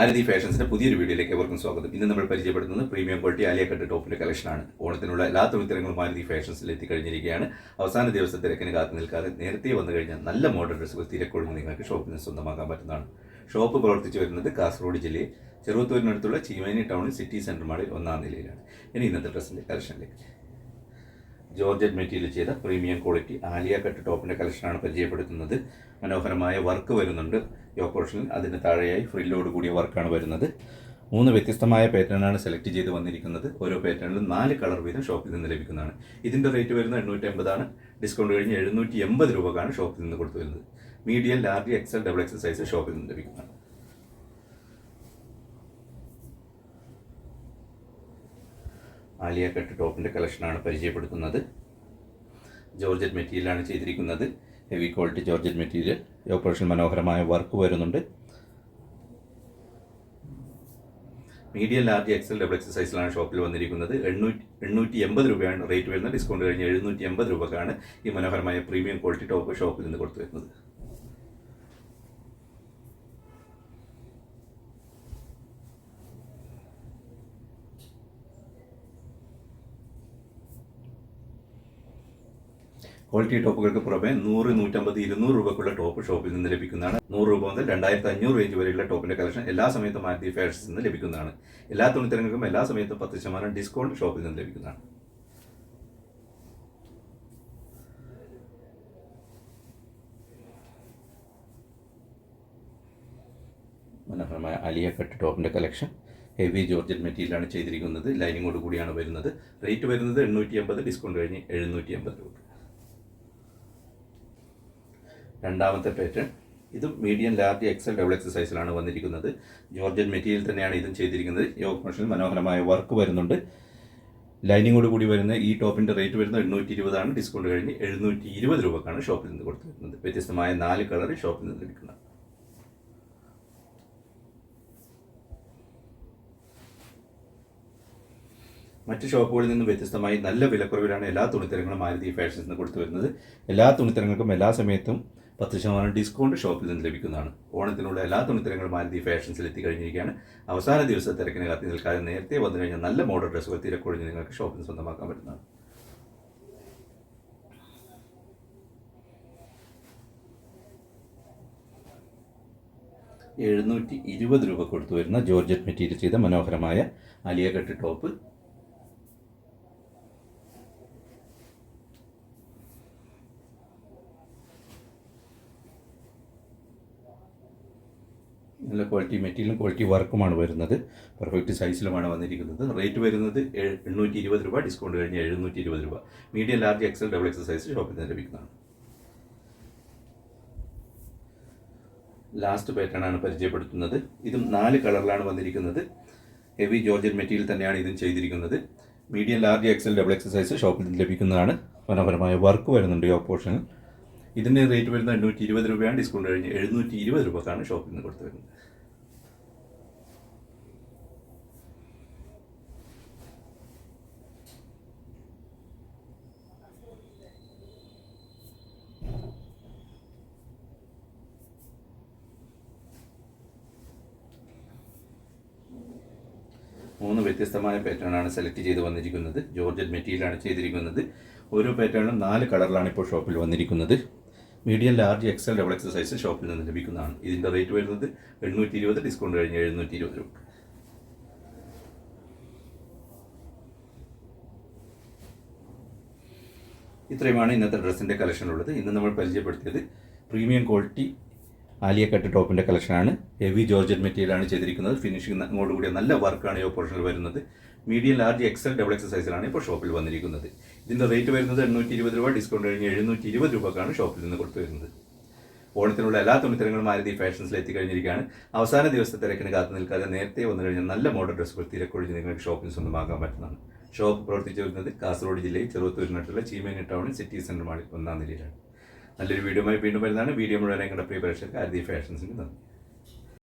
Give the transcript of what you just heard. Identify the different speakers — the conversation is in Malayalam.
Speaker 1: ആരതി ഫാഷൻസിന്റെ പുതിയൊരു വീഡിയോയിലേക്ക് എവർക്കും സ്വാഗതം. ഇന്ന് നമ്മൾ പരിചയപ്പെടുന്നത് പ്രീമിയം ക്വാളിറ്റി ആലിയ ആലിയക്കട്ട് ടോപ്പിന്റെ കളക്ഷനാണ്. ഓണത്തിനുള്ള എല്ലാ തുണിത്തരങ്ങളും ആരതി ഫാഷൻസിൽ എത്തിക്കഴിഞ്ഞിരിക്കുകയാണ്. അവസാന ദിവസത്തെ തിരക്കിന് കാത്തു നിൽക്കാതെ നേരത്തെ വന്നു കഴിഞ്ഞാൽ നല്ല മോഡൽ ഡ്രസ്സുകൾ തിരക്കൊഴിഞ്ഞ് നിങ്ങൾക്ക് ഷോപ്പിൽ നിന്ന് സ്വന്തമാക്കാൻ പറ്റുന്നതാണ്. ഷോപ്പ് പ്രവർത്തിച്ചു വരുന്നത് കാസർഗോഡ് ജില്ലയിൽ ചെറുവത്തൂരിനടുത്തുള്ള ചീമേനി ടൗണിൽ സിറ്റി സെന്റർ മാളിൽ ഒന്നാം നിലയിലാണ്. ഇനി ഇന്നത്തെ ഡ്രസ്സിന്റെ കളക്ഷനിലേക്ക്. ജോർജറ്റ് മെറ്റീരിയൽ ചെയ്ത പ്രീമിയം ക്വാളിറ്റി ആലിയ കട്ട് ടോപ്പിന്റെ കളക്ഷനാണ് പരിചയപ്പെടുത്തുന്നത്. മനോഹരമായ വർക്ക് വരുന്നുണ്ട്. യോ പോർഷനിൽ അതിന് താഴെയായി ഫ്രില്ലോട് കൂടിയ വർക്കാണ് വരുന്നത്. മൂന്ന് വ്യത്യസ്തമായ പാറ്റേണാണ് സെലക്ട് ചെയ്ത് വന്നിരിക്കുന്നത്. ഓരോ പാറ്റേണിലും നാല് കളർ വീതം ഷോപ്പിൽ നിന്ന് ലഭിക്കുന്നതാണ്. ഇതിന്റെ റേറ്റ് വരുന്നത് എണ്ണൂറ്റി എൺപതാണ് ഡിസ്കൗണ്ട് കഴിഞ്ഞ് എഴുന്നൂറ്റി എൺപത് രൂപക്കാണ് ഷോപ്പിൽ നിന്ന് കൊടുത്തു വരുന്നത്. Medium large XL double XL size ഷോപ്പിൽ നിന്ന് ലഭിക്കുന്നതാണ്. ആലിയ കട്ട് ടോപ്പിന്റെ കളക്ഷനാണ് പരിചയപ്പെടുത്തുന്നത്. ജോർജറ്റ് മെറ്റീരിയലാണ് ചെയ്തിരിക്കുന്നത്. Heavy quality georgette material. Operation മനോഹരമായ വർക്ക് വരുന്നുണ്ട്. Medium large XL double XL സൈസിലാണ് ഷോപ്പിൽ വന്നിരിക്കുന്നത്. എണ്ണൂറ്റി എണ്ണൂറ്റി എൺപത് രൂപയാണ് റേറ്റ് വരുന്നത്. ഡിസ്കൗണ്ട് കഴിഞ്ഞ് എഴുന്നൂറ്റി എൺപത് രൂപക്കാണ് ഈ മനോഹരമായ പ്രീമിയം ക്വാളിറ്റി ടോപ്പ് ഷോപ്പിൽ നിന്ന് കൊടുത്തു വരുന്നത്. ക്വാളിറ്റി ടോപ്പുകൾക്ക് പുറമെ നൂറ് നൂറ്റമ്പത് ഇരുന്നൂറ് രൂപക്കുള്ള ടോപ്പ് ഷോപ്പിൽ നിന്ന് ലഭിക്കുന്നതാണ്. നൂറ് രൂപ മുതൽ രണ്ടായിരത്തി അഞ്ഞൂറ് റേഞ്ച് വരെയുള്ള ടോപ്പിന്റെ കളക്ഷൻ എല്ലാ സമയത്തും മാറ്റി ഫാഷൻസിൽ നിന്ന് ലഭിക്കുന്നതാണ്. എല്ലാ തുണിത്തരങ്ങൾക്കും എല്ലാ സമയത്തും പത്ത് ശതമാനം ഡിസ്കൗണ്ട് ഷോപ്പിൽ നിന്ന് ലഭിക്കുന്നതാണ്. മനോഹരമായ അലിയ കട്ട് ടോപ്പിന്റെ കളക്ഷൻ. ഹെവി ജോർജൻ മെറ്റീരിയലാണ് ചെയ്തിരിക്കുന്നത്. ലൈനിങ്ങോട് കൂടിയാണ് വരുന്നത്. റേറ്റ് വരുന്നത് എണ്ണൂറ്റി അമ്പത് ഡിസ്കൗണ്ട് കഴിഞ്ഞ് എഴുന്നൂറ്റി അമ്പത് രൂപ. രണ്ടാമത്തെ പാറ്റേൺ ഇതും മീഡിയം ലാർജ് എക്സൽ ഡബിൾ എക്സസൈസിലാണ് വന്നിരിക്കുന്നത്. ജോർജൻ മെറ്റീരിയൽ തന്നെയാണ് ഇതും ചെയ്തിരിക്കുന്നത്. യോഗ മെഷീൻ മനോഹരമായ വർക്ക് വരുന്നുണ്ട്. ലൈനിങ്ങോട് കൂടി വരുന്ന ഈ ടോപ്പിന്റെ റേറ്റ് വരുന്നത് എണ്ണൂറ്റി ഇരുപതാണ് ഡിസ്കൗണ്ട് കഴിഞ്ഞ് എഴുന്നൂറ്റി ഇരുപത് രൂപക്കാണ് ഷോപ്പിൽ നിന്ന് കൊടുത്തു വരുന്നത് വ്യത്യസ്തമായ നാല് കളർ ഷോപ്പിൽ നിന്ന് ലഭിക്കുന്നത് മറ്റ് ഷോപ്പുകളിൽ നിന്ന് വ്യത്യസ്തമായി നല്ല വിലക്കുറവിലാണ് എല്ലാ തുണിത്തരങ്ങളും മാരുതി ഫാഷൻസ് നിന്ന് കൊടുത്തു വരുന്നത്. എല്ലാ തുണിത്തരങ്ങൾക്കും എല്ലാ സമയത്തും പത്ത് ശതമാനം ഡിസ്കൗണ്ട് ഷോപ്പിൽ നിന്ന് ലഭിക്കുന്നതാണ്. ഓണത്തിനുള്ള എല്ലാ തുണിത്തരങ്ങളും മാരുതി ഫാഷൻസിൽ എത്തിക്കഴിഞ്ഞിരിക്കുകയാണ്. അവസാന ദിവസം തിരക്കിന് കാത്തി നിൽക്കാതെ നേരത്തെ വന്നു കഴിഞ്ഞാൽ നല്ല മോഡൽ ഡ്രസ്സുകൾ തിരക്കൊഴിഞ്ഞ് നിങ്ങൾക്ക് ഷോപ്പിൽ സ്വന്തമാക്കാൻ പറ്റുന്നതാണ്. എഴുന്നൂറ്റി ഇരുപത് രൂപ കൊടുത്തു വരുന്ന ജോർജറ്റ് മെറ്റീരിയൽ ചെയ്ത മനോഹരമായ അലിയ കെട്ട് ടോപ്പ്. നല്ല ക്വാളിറ്റി മെറ്റീരിയലും ക്വാളിറ്റി വർക്കുമാണ് വരുന്നത്. പെർഫെക്റ്റ് സൈസിലുമാണ് വന്നിരിക്കുന്നത്. റേറ്റ് വരുന്നത് എണ്ണൂറ്റി ഇരുപത് രൂപ ഡിസ്കൗണ്ട് കഴിഞ്ഞ് എഴുന്നൂറ്റി ഇരുപത് രൂപ medium large XL double XL size ഷോപ്പിൽ നിന്ന് ലഭിക്കുന്നതാണ്. ലാസ്റ്റ് പാറ്റേൺ ആണ് പരിചയപ്പെടുത്തുന്നത്. ഇതും നാല് കളറിലാണ് വന്നിരിക്കുന്നത്. ഹെവി ജോർജൻ മെറ്റീരിയൽ തന്നെയാണ് ഇതും ചെയ്തിരിക്കുന്നത്. Medium large XL double XL size ഷോപ്പിൽ നിന്ന് ലഭിക്കുന്നതാണ്. മനോഹരമായ വർക്ക് വരുന്നുണ്ട് ഈ ഓപ്പോഷനിൽ ഇതിന്റെ റേറ്റ് വരുന്നത് എണ്ണൂറ്റി ഇരുപത് രൂപയാണ് ഡിസ്കൗണ്ട് കഴിഞ്ഞ് എഴുന്നൂറ്റി ഇരുപത് രൂപക്കാണ് ഷോപ്പിൽ നിന്ന് കൊടുത്തു വരുന്നത് മൂന്ന് വ്യത്യസ്തമായ പാറ്റേണാണ് സെലക്ട് ചെയ്ത് വന്നിരിക്കുന്നത്. ജോർജറ്റ് മെറ്റീരിയലാണ് ചെയ്തിരിക്കുന്നത്. ഓരോ പാറ്റേണും നാല് കളറിലാണ് ഇപ്പോൾ ഷോപ്പിൽ വന്നിരിക്കുന്നത്. Medium large XL double XL size ഷോപ്പിൽ നിന്ന് ലഭിക്കുന്നതാണ്. ഇതിന്റെ റേറ്റ് വരുന്നത് എണ്ണൂറ്റി ഇരുപത് ഡിസ്കൗണ്ട് കഴിഞ്ഞ് എഴുന്നൂറ്റി ഇരുപത് രൂപ. ഇത്രയുമാണ് ഇന്നത്തെ ഡ്രസ്സിന്റെ കളക്ഷൻ ഉള്ളത്. ഇന്ന് നമ്മൾ പരിചയപ്പെടുത്തിയത് പ്രീമിയം ക്വാളിറ്റി ആലിയ കട്ട് ടോപ്പിന്റെ കളക്ഷനാണ് ഹെവി ജോർജറ്റ് മെറ്റീരിയലാണ് ചെയ്തിരിക്കുന്നത്. ഫിനിഷിംഗ് കൂടിയ നല്ല വർക്കാണ് ഈ ഓപ്പറേഷനിൽ വരുന്നത്. Medium large XL double XL സൈസിലാണ് ഇപ്പോൾ ഷോപ്പിൽ വന്നിരിക്കുന്നത്. ഇതിന്റെ റേറ്റ് വരുന്നത് എണ്ണൂറ്റി ഇരുപത് രൂപ ഡിസ്കൗണ്ട് കഴിഞ്ഞ് എഴുന്നൂറ്റി ഇരുപത് രൂപക്കാണ് ഷോപ്പിൽ നിന്ന് കൊടുത്തു വരുന്നത് ഓണത്തിനുള്ള എല്ലാ തുണിത്തരങ്ങളും മാരുതി ഫാഷൻസിൽ എത്തിക്കഴിഞ്ഞിരിക്കുകയാണ്. അവസാന ദിവസത്തെ തിരക്കിന് കാത്തു നിൽക്കാതെ നേരത്തെ വന്നു കഴിഞ്ഞാൽ നല്ല മോഡൽ ഡ്രസ്സുകൾ തിരക്കൊഴിഞ്ഞ് നിങ്ങൾക്ക് ഷോപ്പിൽ സ്വന്തമാക്കാൻ പറ്റുന്നതാണ്. ഷോപ്പ് പ്രവർത്തിച്ചു വരുന്നത് കാസർഗോഡ് ജില്ലയിൽ ചെറുവത്തൂരിനടുത്തുള്ള ചീമേനി ടൗണിൽ സിറ്റി സെന്റർ മാളിൽ ഒന്നാം നിലയിലാണ്. നല്ലൊരു വീഡിയോയുമായി വീണ്ടും വരുന്നതാണ്. വീഡിയോ മുഴുവൻ ഞങ്ങളുടെ പ്രിയ പ്രേക്ഷകർക്ക് ആരതി ഫാഷൻസിന് നന്ദി.